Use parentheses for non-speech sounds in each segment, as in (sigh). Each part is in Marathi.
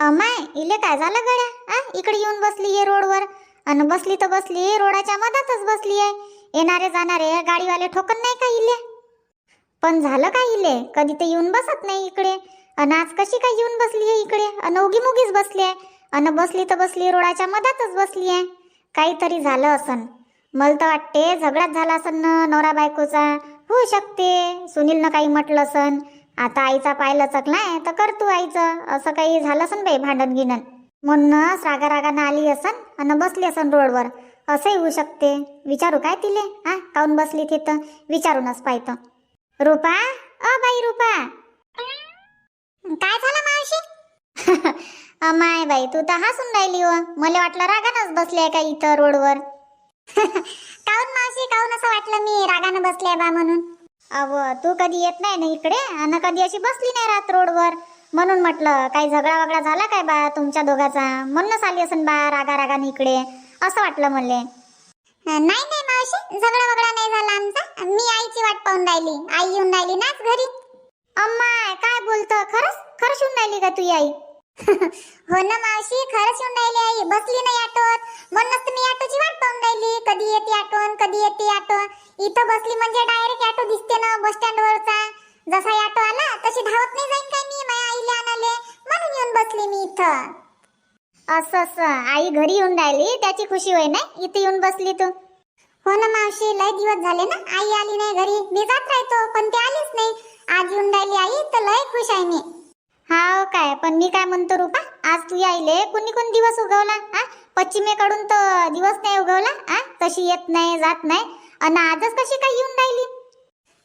अमाय इले काय झालं गड्या? आ इकडे येऊन बसली आहे रोडवर. अन बसली तर बसली रोडाच्या मधातच बसली आहे येणारे जाणारे गाडीवाले ठोकन नाही का इले? पण झालं काय इले? कधी ते येऊन बसत नाही इकडे. अन आज कशी काय येऊन बसली आहे इकडे? अन उगी मुगीच बसली आहे. अन बसली तर बसली रोडाच्या मधातच बसली आहे. काहीतरी झालं असन. मला तर वाटते झगडाच झाला असन नवरा बायकोचा. होऊ शकते. सुनीलनं काही म्हटलं असन. आता आईचा पाय लचकलाय तर कर तू आईचं. असं काही झालं असन बाई भांडण गिणन म्हणूनच रागा रागानं आली असन आणि बसली असन रोडवर. असंही होऊ शकते. विचारू काय तिले? हा काऊन बसली तिथं विचारूनच पाहतो. रुपा? अ बाई रुपा. काय झालं मावशी? (laughs) माय बाई तू तर हसून राहिली हो. मला वाटलं रागानच बसली आहे का इथं रोडवर? (laughs) काऊन मावशी काऊन असं वाटलं मी रागानं बसले बा म्हणून? अव तू कधी येत नाही ना इकडे? आणि कधी अशी बसली नाही रात रोडवर? म्हणून म्हटलं काही झगडा वगडा झाला काय बा तुमच्या दोघाचा? म्हणूनच आली असन बा रागा रागाने इकडे. असं वाटलं मले. नाही नाही मावशी झगडा वगडा नाही झाला आमचा. मी आईची वाट पाहून राहिली. आई येऊन राहिली नाच घरी? अम्मा काय बोलतो? खरंच खरंच येऊन राहिली का तुझी आई? हो ना मावशी खरंच येऊन राहिली आई. बसली नाही ऑटोत म्हणूनच तर मी ऑटोची वाट पाहून राहिली. कधी येते ऑटो कधी येते ऑटो इथं बसली म्हणजे डायरेक्ट ऑटो दिसते ना बस स्टँड वरचा. जसा ऑटो आला तशी धावत नाही जाईन काय मी माझ्या आईला आणाले म्हणून येऊन बसली मी इथं. असं असं. आई घरी येऊन राहिली त्याची खुशी होय ना? इथे येऊन बसली तू. हो ना मावशी लय दिवस झाले ना आई आली नाही घरी. मी जात राहतो पण ते आलीच नाही. आज येऊन राहिली आई तर लय खुश आहे मी. हाव काय? पण मी काय म्हणतो रुपा आज तू यायले कोणी कोण दिवस उगवला? हा पश्चिमेकडून तर दिवस नाही उगवला आ? तशी येत नाही जात नाही. अन आजच कशी काय येऊन राहिली?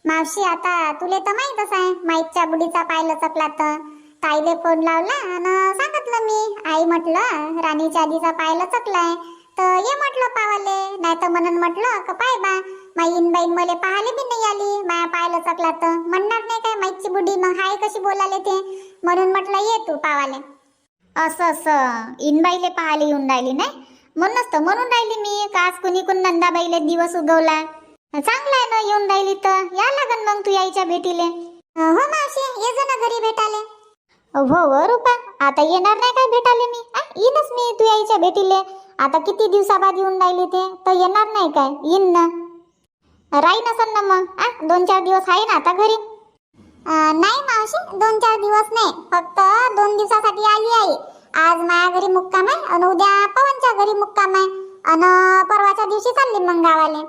मावशी आता तुले तर माहीतच आहे माईकच्या बुडीचा पायला चपला तर. ताईले फोन लावला आणि सांगितलं मी आई म्हटलं राणीच्या आधीचा पायला चकलाय. तर ये म्हटलं पावाले नाही तर म्हणून म्हटलं का पाय बा. माईन बाईन मले पाहाले बी नाही आली. माया पाहायला चकला तर. म्हणणार नाही काय माईची बुडी मग हाय कशी बोलाले ते? म्हणून म्हटलं ये तू पावाले. असं असं. इनबाईले पाहायला येऊन राहिली नाही? म्हणूनच तर म्हणून राहिली मी. का आज कुणी कुण नंदाबाईले दिवस उगवला? चांगला आहे ना येऊन राहिली तर. या लागन मग तू यायच्या भेटीले. हो मावशी. ये जा ना घरी भेटाले. हो हो रुपा. आता येणार नाही काय भेटाले मी? येईनच मी तू यायच्या भेटीले. आता किती दिवसाबाद येऊन राहिली ते? तर येणार नाही काय? येईन ना. राही नसन ना मग. आ दोन चार दिवस आहे ना आता घरी? नाही मावशी दोन चार दिवस नाही. फक्त दोन दिवसासाठी आली आहे आज माझ्या घरी मुक्काम आहे आणि उद्या पवनच्या घरी मुक्काम आहे. आणि परवाच्या दिवशी चालली मग गावाले.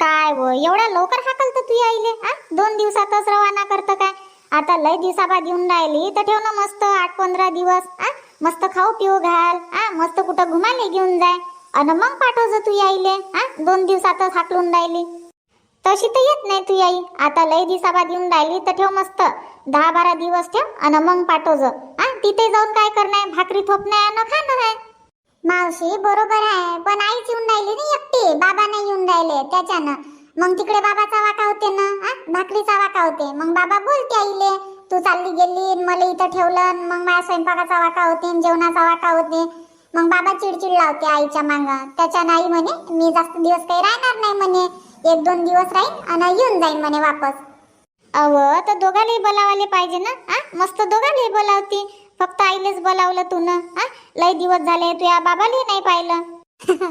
काय व एवढ्या लवकर हाकल तर तू यायले हा दोन दिवसातच रवाना करतं काय? आता लय दिवसाबाद येऊन राहिली तर ठेव ना मस्त आठ पंधरा दिवस. आ मस्त खाऊ पिऊ घाल. आ मस्त कुठं घुमाले घेऊन जाय. अन मग पाठव जा तू यायले हा? दोन दिवसातच हाकलून राहिली. तशी तर येत नाही तू आई आता लय दिसाबाद येऊन राहिली तर ठेव मस्त. दहा बारा दिवस ठेव आणि मग पाठव जा. तिथे जाऊन काय करणार? भाकरी थोपणार आणि खाणं आहे. मावशी बरोबर आहे. पण आईच येऊन राहिली ना एकटी. बाबा नाही येऊन राहिले त्याच्यानं. मग तिकडे बाबाचा वाका होते ना? आ? भाकरीचा वाका होते. मग बाबा बोलते आईले तू चालली गेली मला इथं ठेवलं मग माझ्या स्वयंपाकाचा वाका होते जेवणाचा वाका होते. मग बाबा चिडचिड लावते आईच्या मांग. त्याच्या नाही म्हणे मी जास्त दिवस काही राहणार नाही म्हणे. एक दोन दिवस राहीन आणि येऊन जाईन म्हणे वापस. अव तर दोघांनाही बोलावाले पाहिजे ना? आ? मस्त दोघांनाही बोलावती. फक्त आईलेच बोलावलं तू ना आ? लय दिवस झाले तू या बाबालाही नाही पाहिलं. (laughs)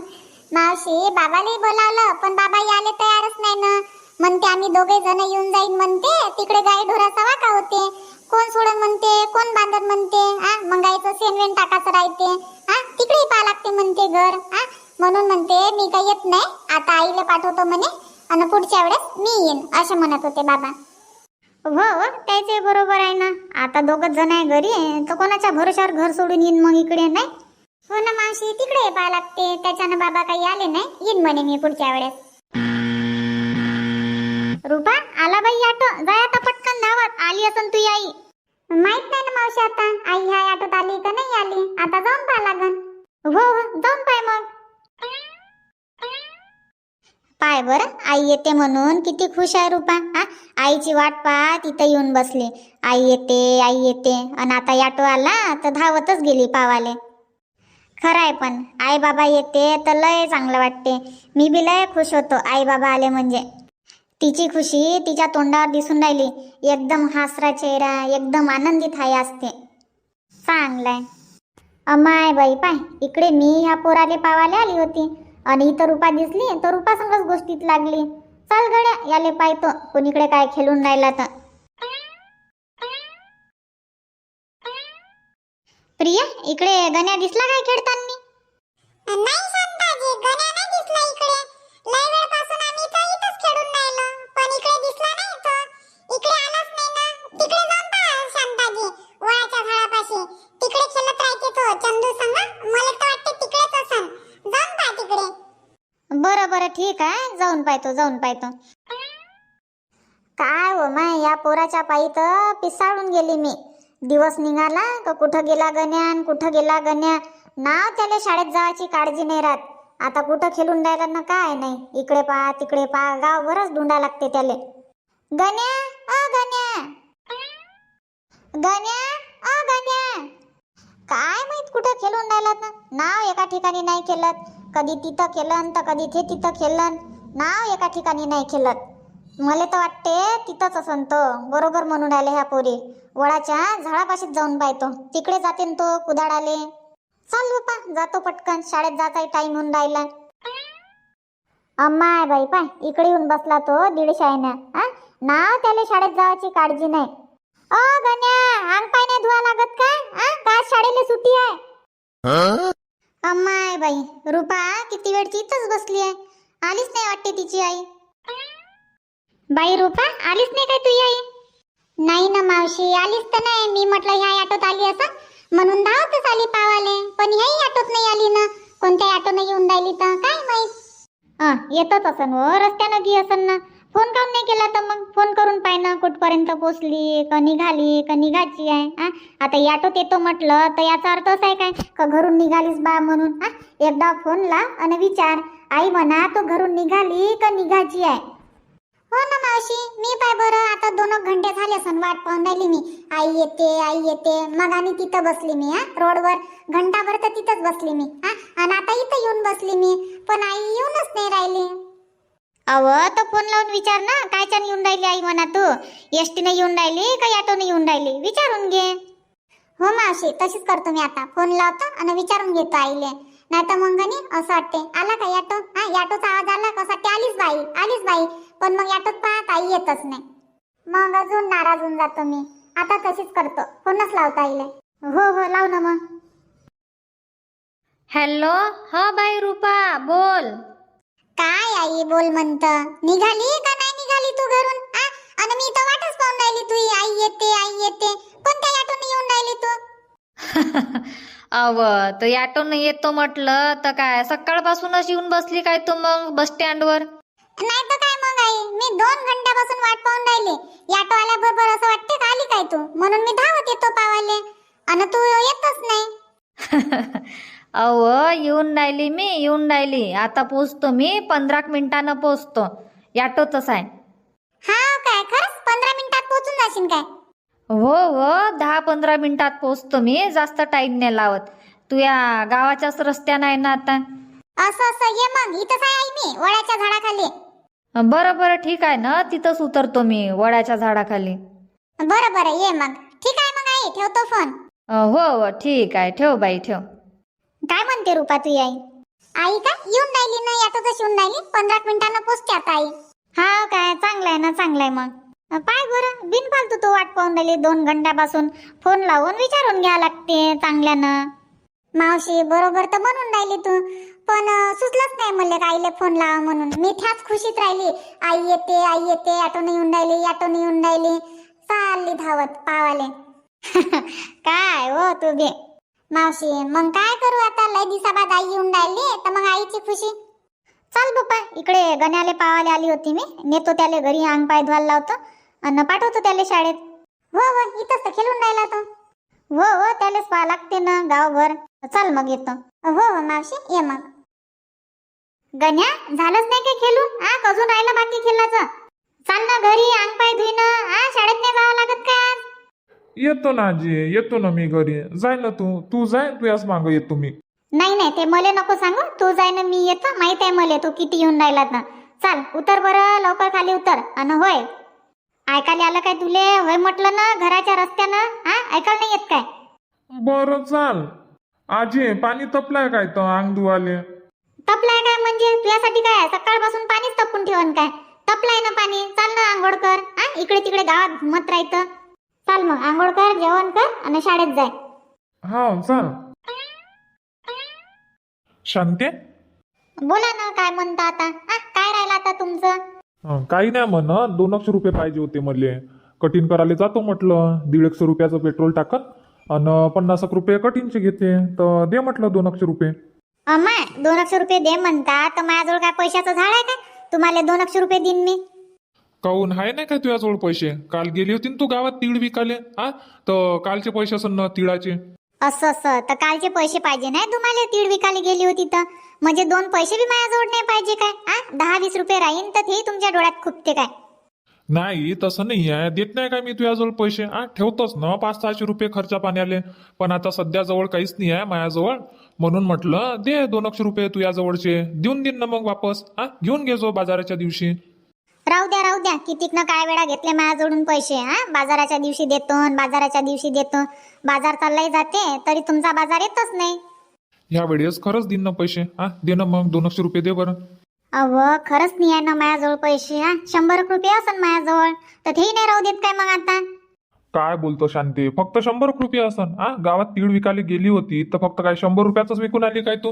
मावशी बाबालाही बोलावलं पण बाबा याले तयारच नाही ना. म्हणते आम्ही दोघे जण येऊन जाईन म्हणते. तिकडे गाय सवा का होते. कोण सोडन म्हणते? कोण बांधत म्हणते? आ मग गायचं सेनवेन टाकाचं राहते. आ तिकडेही पहा लागते म्हणते घर. आ म्हणून म्हणते मी काही येत नाही. आता आईला पाठवतो म्हणे. आणि पुढच्या वेळेस मी येईन असे म्हणत होते बाबा. हो हो त्याचे बरोबर आहे ना. आता दोघच जण आहे घरी तर कोणाच्या भरोशावर घर सोडून येईन मग इकडे नाही? हो ना मावशी तिकडे पाहा लागते. त्याच्यानं बाबा काही आले नाही. येईन म्हणे मी पुढच्या वेळेस. रुपा आला बाई ऑटो जाय आता पटकन धावत. आली असन तू आई. माहीत नाही ना मावशी आता. आई ह्या ऑटोत आली का नाही आली? आता जाऊन पाहा लागन. हो हो जाऊन पाय मग. पाय बर. आई येते म्हणून. किती खुश आहे रुपा. हा? आईची वाट पहा तिथं येऊन बसली. आई येते आई येते. आणि आता याटो आला तर धावतच गेली पावाले. खरं आहे पण. आई बाबा येते तर लय चांगलं वाटते. मी बी लय खुश होतो. आई बाबा आले म्हणजे. तिची खुशी तिच्या तोंडावर दिसून राहिली. एकदम हासरा चेहरा एकदम आनंदित आहे असते. चांगलाय. अमाय बाई पाय इकडे मी ह्या पोराले पावाले आली होती. आणि इथं रुपा दिसली तर रुपा संगच गोष्टीत लागली. चाल गड्या याले पाहतो कोणीकडे काय खेळून राहिला तर. प्रिया इकडे गण्या दिसला काय खेळताना? पाहतो जाऊन पाहतो काय हो माय या पोराच्या पायी तर पिसाळून गेली मी. दिवस निघाला का कुठं गेला गण्या कुठं गेला गण्या? नाव त्याला शाळेत जायची काळजी नाही राहत. आता कुठं खेळून राहिला ना काय नाही. इकडे पहा तिकडे पहा गावभरच धुंडा लागते त्याले. गण्या अ गण्या. गण्या अ गण्या. काय माहीत कुठं खेळून राहिलात ना? नाव एका ठिकाणी नाही खेळत. कधी तिथं खेळन तर कधी ते तिथं खेळन. नाव एका ठिकाणी नाही खेळत मला तर वाटते तिथंच असन तो. बरोबर म्हणून राहिले ह्या पोरी. वडाच्या झाडापाशीच जाऊन पाहतो. तिकडे जाते तो कुदाडाले चाल बापा जातो पटकन. शाळेत जायचा टाइम होऊन राहिला. अम्माय बाई पाय. इकडे येऊन बसला तो दीडशाईनं हा नाव त्याला शाळेत जायची काळजी नाही. ओ गण्या अंग पाय नाही धुवा लागत का? हा का शाळेला सुट्टी आहे? अम्माय बाई रुपा किती वेळची इथंच बसली आहे आलीच नाही वाटते तिची आई. बाई रूपा आलीच नाही काय तुझी आई? नाही ना मावशी आलीच तर नाही. मी म्हटलं ह्या ऑटोत आली असं? म्हणून धावतच आली पावाले. पण ह्याही ऑटोत नाही आली ना. कोणत्या ऑटोनं येऊन राहिली तर? काय माहीत? हा येतच असन हो रस्त्यानं गी असन ना. फोन काम नाही केला तर मग? फोन करून पाय ना कुठपर्यंत पोचली का निघाली का निघायची आहे आ? आता याटोत येतो म्हटलं तर याचा अर्थ असा आहे काय? का घरून निघालीस बा म्हणून एकदा फोन ला आणि विचार. आई म्हणा तू घरून निघाली का निघायची आहे? हो ना मावशी मी पाय बरं. आता दोन घंटे झाले असन वाट पाहून राहिली मी. आई येते आई येते. मग आणि तिथं बसली मी हा रोडवर. घंटाभर तर तिथंच बसली मी हा. आणि आता इथं येऊन बसली मी. पण आई येऊनच नाही राहिली. अव तर फोन लावून विचार ना. कायच्यानं येऊन राहिली आई म्हणा तू. एसटीनं येऊन राहिली का ऑटोने येऊन राहिली? विचारून घे. हो मावशी तशीच करतो मी आता. फोन लावतो आणि विचारून घेतो आईले. नाही तर मग असं वाटते. आला का याटो? हा याटोचा आवाज आला का? असं वाटते आलीच बाई आलीच बाई. पण मग याटोत पाहत आई येतच नाही. मग अजून नाराज होऊन जातो मी. आता तशीच करतो. फोनच लावतो आईले हो हो लाव ना मग. हॅलो हा बाई रुपा बोल. काय आई बोल म्हणत. निघाली का नाही निघाली तू घरून? आ? आणि मी तर वाटच पाहून राहिली तू आई येते आई येते. कोणत्या ऑटोने येऊन राहिली तू. (laughs) अव तर ऑटोनं येतो म्हटलं तर काय सकाळपासूनच येऊन बसली काय तू मग बस स्टँडवर? नाही तर काय मग आई मी दोन घंट्यापासून वाट पाहून राहिली. ऑटो आल्याबरोबर असं वाटते का आली काय तू? म्हणून मी धावत येतो पावाले. आणि तू येतच नाही. (laughs) अव येऊन राहिली मी येऊन राहिली. आता पोचतो मी पंधरा मिनिटानं पोचतो. ऑटोतच आहे. हा काय खरंच? पंधरा मिनिटात पोहोचून जाशील काय? हो हो दहा पंधरा मिनिटात पोचतो मी. जास्त टाईम नाही लावत. तू या गावाच्याच रस्त्यानं आहे ना आता? असं असं. ये मग. इथंच आहे आई मी वडाच्या झाडाखाली. बरं बरं. ठीक आहे ना. तिथंच उतरतो मी वडाच्या झाडाखाली. बरं बरं. ये मग. ठीक आहे मग आई. ठेवतो फोन. हो हो. ठीक आहे. ठेव बाई ठेव. काय म्हणते रुपा तुझी आई? आई का? येऊन राहिली ना? ऑटोतच येऊन राहिली? पंधरा मिनिटांना पोचते आता आई. हा काय? चांगलं आहे ना चांगलं आहे मग. पाय बरं बिनफालतू तू वाट पाहून राहिली दोन घंट्यापासून. फोन लावून विचारून घ्या लागते चांगल्यानं. मावशी बरोबर तर म्हणून राहिली तू. पण सुचलंच नाही मला का आईले फोन लावा म्हणून. मी त्याच खुशीत राहिली. आई येते आई येते ऑटोने येऊन राहिली ऑटोने येऊन राहिली. चालली धावत पावाले. (laughs) काय हो तू बे? मावशी मग काय करू आता? लय दिसाबाद आई येऊन राहिली तर मग आईची खुशी. चाल बाप्पा इकडे गण्याले पावाले आली होती मी. नेतो त्याले घरी अंग पाय धुवायला लावतो. आणि पाठवतो त्याले शाळेत. हो हो इथंच तर खेळून राहिला तो. हो हो त्यालेच पाहा लागते ना गावभर. चाल मग येतो हो हो मावशी ये मग. गण्या झालंच नाही काय खेळून? हा अजून राहिला बाकी खेळाचं. चाल ना घरी अंग पाय धुईनं. हा शाळेत नाही जावं लागत का आज? येतो ना आजी येतो ना मी घरी. जाय ना तू. तू जाय तू याच मागं येतो मी. नाही नाही ते मले नको सांगू. तू जाय ना मी येतो. माहीत आहे मले तू किती येऊन राहिला ना. चाल उतर बरं लवकर खाली उतर. अन होय. ऐकायला आलं काय तुले? होय म्हटलं ना घराच्या रस्त्यानं? हा? ऐकायला नाही येत काय? बरं चाल. आजी पाणी तपलाय काय तर अंग धुवाले तपलाय काय म्हणजे? तुझ्यासाठी काय? सकाळपासून पाणीच तपून ठेवन काय? तपलाय ना पाणी. चाल ना आंघोळ कर आ इकडे तिकडे गावात घुमत राहतं. चाल मग आंघोळ कर जेवण कर आणि शाळेत जाय. हा चाल. शांते? बोला ना काय म्हणता आता? काय राहिलं आता तुमचं? हं, काही नाही म्हण दोन एकशे रुपये पाहिजे होते मले कटिंग करायला जातो म्हटलं दीड एकशे रुपयाचं पेट्रोल टाकत आणि पन्नास एक रुपये कटिंगचे घेते तर दे म्हटलं दोन एकशे रुपये. अम्मा दोन अक्षर रुपये दे म्हणता तर माझ्याजवळ काय पैशाचं झाड आहे काय? तुम्हाला दोन अक्षर रुपये देईन मी. काहून आहे नाही काय तुझ्याजवळ पैसे? काल गेली होती ना तू गावात तीळ विकाले हा? तर कालचे पैसे असन ना तिळाचे. असं असं. तर कालचे पैसे पाहिजे नाही तुम्हाला? तीळ विकायला गेली होती तर. म्हणजे दोन पैसे बी माझ्याजवळ नाही पाहिजे काय? आ दहा वीस रुपये राहीन तर ते तुमच्या डोळ्यात खुपते काय? नाही तसं नाही आहे. देत नाही काय मी तुझ्याजवळ पैसे? हा ठेवतोच. ना पाच सहाशे रुपये खर्चा पाण्याले. पण आता सध्या जवळ काहीच नाही आहे माझ्याजवळ. म्हणून म्हटलं दे दोन एकशे रुपये तुझ्याजवळचे. देऊन देईन ना मग वापस. हा घेऊन घे जो बाजाराच्या दिवशी. राहू द्या राहू द्या. कितीक ना काय वेळा घेतले माझ्याजवळून पैसे हा? बाजाराच्या दिवशी देतो अन बाजाराच्या दिवशी देतो बाजार चाललाही जाते तरी तुमचा बाजार येतच नाही. ह्या वेळेस खरंच देईन ना पैसे हा? दे ना मग दोन एकशे रुपये दे बरं. अव खरंच नाही आहे ना माझ्याजवळ पैसे हा? शंभर एक रुपये असन माझ्याजवळ. तर तेही नाही राहू देत काय मग आता? काय बोलतो शांती? फक्त शंभर रुपये असन हा? गावात तीळ विकायला गेली होती तर फक्त काय शंभर रुपयाच विकून आली काय तू?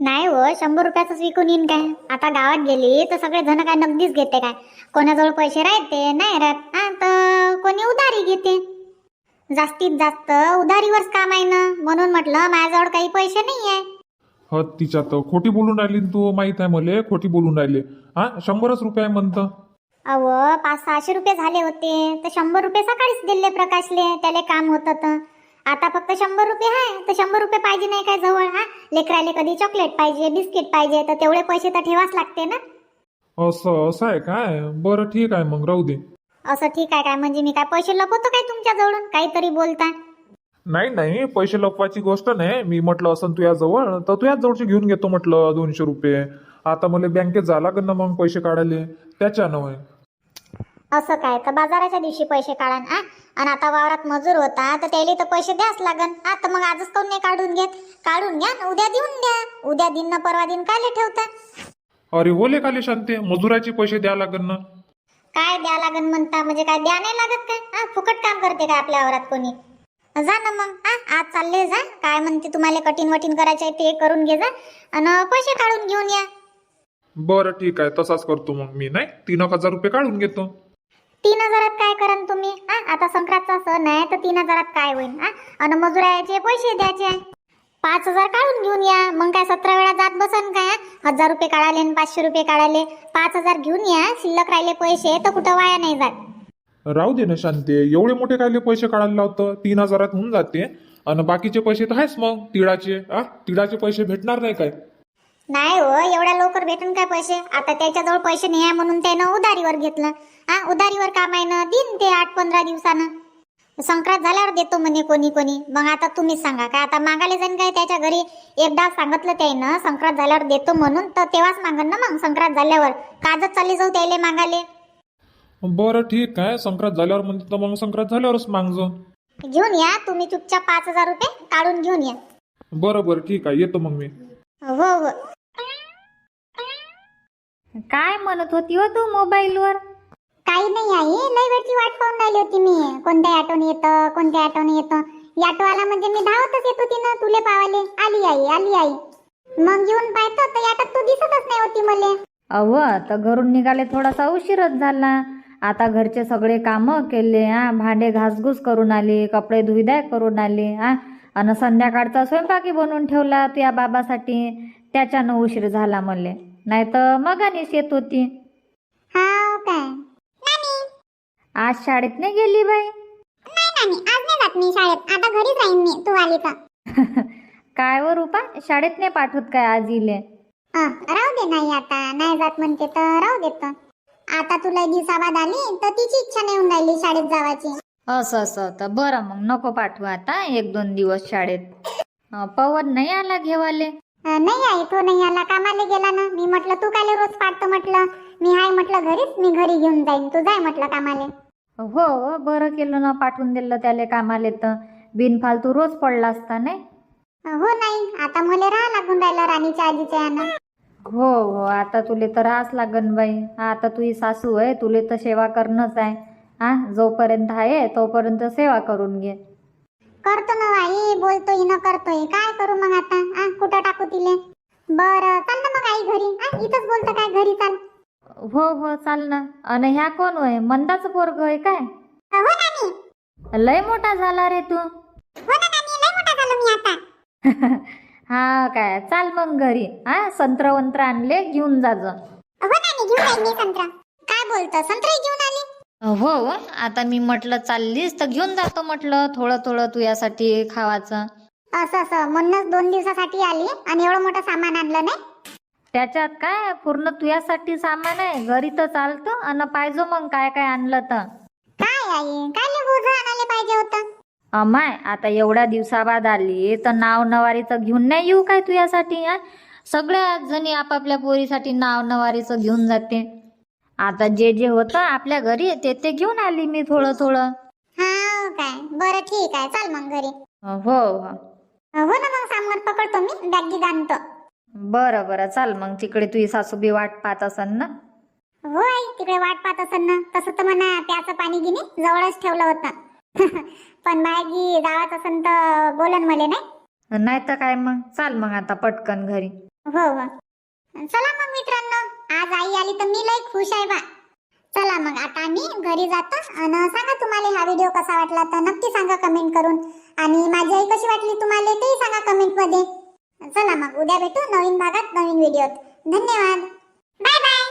नाही हो शंभर रुपयाच विकून येईन काय. आता गावात गेली तर सगळे जण काय नगदीच घेते काय. कोणाजवळ पैसे राहते? नाही राहत. हा तर कोणी उधारी घेते. जास्तीत जास्त उधारीवरच काम आहे ना. म्हणून म्हटलं माझ्याजवळ काही पैसे नाही आहे ह तिच्यात खोटी बोलून राहिली न तू माहीत आहे मले खोटी बोलून राहिले. हा शंभरच रुपये म्हणतं. अव पाच सहाशे रुपये झाले होते. तर शंभर रुपये सकाळीच दिले प्रकाशले. त्याला काम होतं तर. आता फक्त शंभर रुपये आहे. तर शंभर रुपये पाहिजे नाही काय जवळ हा? लेकराले कधी चॉकलेट पाहिजे बिस्किट पाहिजे तर तेवढे पैसे तर ठेवाच लागते ना? असं असं आहे काय? बरं ठीक आहे मग राहू दे. असं ठीक आहे काय? म्हणजे मी काय पैसे लपवतो काय तुमच्या जवळून काहीतरी बोलता. नाही नाही पैसे लपवायची गोष्ट नाही. मी म्हटलं असं तुझ्याजवळ तर तुझ्याच जवळचे घेऊन घेतो म्हटलं दोनशे रुपये. आता मला बँकेत जा लागेल ना मग पैसे काढायले? त्याच्यानं होय. असं काय? तर बाजाराच्या दिवशी पैसे काढा आ? आणि आता वावरात मजूर होता तर त्याला तर पैसे द्याच लागन. हा तर मग आजच काऊन नाही काढून घेत? काढून घ्या न उद्या देऊन द्या. उद्या दिन ना परवा दिन कायले ठेवता अरे ओले काले शांती मजुराचे पैसे द्या लागेल ना. काय द्या लागन म्हणता? म्हणजे काय द्या नाही लागत काय हा फुकट काम करते काय आपल्या वावरात कोणी? जा ना मग हा आज चालले जा. काय म्हणते तुम्हाला कठीण वटीन करायचे आहे ते करून घे जा. आणि पैसे काढून घेऊन या. बरं ठीक आहे तसाच करतो मग मी नाही? तीन एक हजार रुपये काढून घेतो. तीन हजारात काय करान तुम्ही? आ आता संक्रांतचा सण आहे तर तीन हजारात काय होईल? आणि आणि यायचे पैसे द्यायचे. पाच हजार काढून घेऊन या. मग काय सतरा वेळा जात बसन काय हजार रुपये काढाले आणि पाचशे रुपये काढाले. पाच हजार घेऊन या. शिल्लक राहिले पैसे तर कुठं वाया नाही जात. राहू दे ना शांती. एवढे मोठे कायले पैसे काढायला लावतं? तीन हजारात होऊन जाते. आणि बाकीचे पैसे तर आहेच मग तिळाचे. आ तिळाचे पैसे भेटणार नाही काय? नाही हो एवढ्या लवकर भेटून काय पैसे? आता त्याच्याजवळ पैसे नाही आहे म्हणून त्यानं उधारीवर घेतलं. हा उधारीवर काम आहे ना दिन ते आठ पंधरा दिवसानं. संक्रांत झाल्यावर देतो म्हणे कोणी कोणी. मग आता तुम्हीच सांगा. काय आता मागायला जाईन काय त्याच्या घरी? एकदा सांगितलं त्यानं संक्रांत झाल्यावर देतो म्हणून तर तेव्हाच मागन ना मग संक्रांत झाल्यावर. काजच चालली जाऊ त्याले मागाले बरं ठीक आहे संक्रांत झाल्यावर म्हणजे तर मग संक्रांत झाल्यावरच मागजो. घेऊन या तुम्ही चुपचाप पाच हजार रुपये काढून घेऊन या. बरं बरं ठीक आहे येतो मग मी. हो हो. काय म्हणत होती हो तू मोबाईलवर? काही नाही आई लय वेळची वाट पाहून राहिली होती मी. कोणत्या ऑटोने येतं कोणत्या ऑटोने येतं. ऑटोवाला म्हणजे मी धावतच येत होती ना तुले पावाले. आली आई आली आई. मग येऊन पाहतो तर याटात तू दिसतच नाही होती मले. अव तर घरून निघाले थोडासा उशीरच झाला. आता घरचे सगळे कामं केले हा भांडे घासघूस करून आली कपडे धुईदाय करून आली हा आणि संध्याकाळचा स्वयंपाकी बनवून ठेवला तुया बाबासाठी. त्याच्यानं उशीर झाला मले. नाही तर मगानीच येत होती. हा काय? नानी. आज शाळेत नाही गेली बाई? नाही नानी आज नाही जात मी शाळेत. आता घरीच राहीन मी तू आली तर. (laughs) काय व रुपा शाळेत नाही पाठवत काय आज इले? अं, राहू दे नाही आता. नाही जात म्हणते तर राहू देत आता तुला दिवसाबाद आली तर तिची इच्छा नाही होऊन राहिली शाळेत जावाची. असं असं तर बरं मग नको पाठवू आता एक दोन दिवस शाळेत. अं, पवन नाही आला घेवाले? नाही आई तो नाही आला. कामाला गेला ना. मी म्हटलं तू काय रोज पाडतो? म्हटलं. मी हाय म्हटलं घरीच. मी घरी घेऊन जाईन. तू जाय म्हटलं कामाले. हो बरं केलं ना पाठवून दिलं त्याले कामाले तर. बिनफालतू रोज पडला असता नाही? हो नाही आता मला राहा लागून राहिला राणीच्या आजीच्या यानं. हो हो. आता तुले तर राहाच लागन बाई. आता तुझी सासू आहे तुले तर सेवा करणंच आहे. हा जोपर्यंत आहे तोपर्यंत सेवा करून घे. करतो ना आई बोलतोय न करतोय. काय करू मग आता? आ कुठं टाकू तिले? बरं चाल ना मग आई घरी. आ इथंच बोलतं काय घरी चाल. हो हो चाल ना. आणि ह्या कोण होय? मंदाचं पोरग आहे काय? हो नानी लय मोठा झाला रे तू. हो ना नानी लय मोठा झालो मी आता. (laughs) हा काय? चाल मग घरी. हा संत्र वंत्र आणले घेऊन जाजो हो नानी घेऊन जाईन मी संत्र. काय बोलतो? संत्र घेऊन हो हो. आता मी म्हटलं चाललीस तर घेऊन जातो म्हटलं. थोडं थोडं तू यासाठी खावाचं. असं असं. म्हणूनच दोन दिवसासाठी आली आणि एवढं मोठं सामान आणलं नाही. त्याच्यात काय? पूर्ण तुझ्यासाठी सामान आहे. घरी तर चालतं आणि पाहिजे मग काय काय आणलं तर. काय आई? काय आणायला पाहिजे होतं. अमाय आता एवढ्या दिवसाबाद आली तर नाव नवारीचं घेऊन नाही येऊ काय तुझ्यासाठी सगळ्या जणी आपापल्या पोरीसाठी नाव नवारीचं घेऊन जाते. आता जे जे होतं आपल्या घरी ते ते घेऊन आली मी थोडं थोडं. हा काय? बरं ठीक आहे. चाल मग घरी. हो हो. हो ना मग सामान पकडतो मी. बॅगी आणतो. बरं बरं. चाल मग तिकडे तुझी सासूबी वाट पाहत असन ना? हो आई तिकडे वाट पाहत असेल ना. तसं तर म्हणा प्याचं पाणी गिनी जवळच ठेवलं होतं. (laughs) पण बायगी जावत असेल तर बोलन मले नाही? नाही तर काय मग? चाल मग आता पटकन घरी. हो हो. चला मग मित्रांनो. आज आई आली तर मी लय खुश आहे बा. चला मग आता आम्ही घरी जातो. आणि सांगा तुम्हाला हा व्हिडिओ कसा वाटला तर नक्की सांगा कमेंट करून. आणि माझी आई कशी वाटली तुम्हाला तेही सांगा कमेंटमध्ये. चला मग उद्या भेटू नवीन भागात नवीन व्हिडिओत धन्यवाद. Bye bye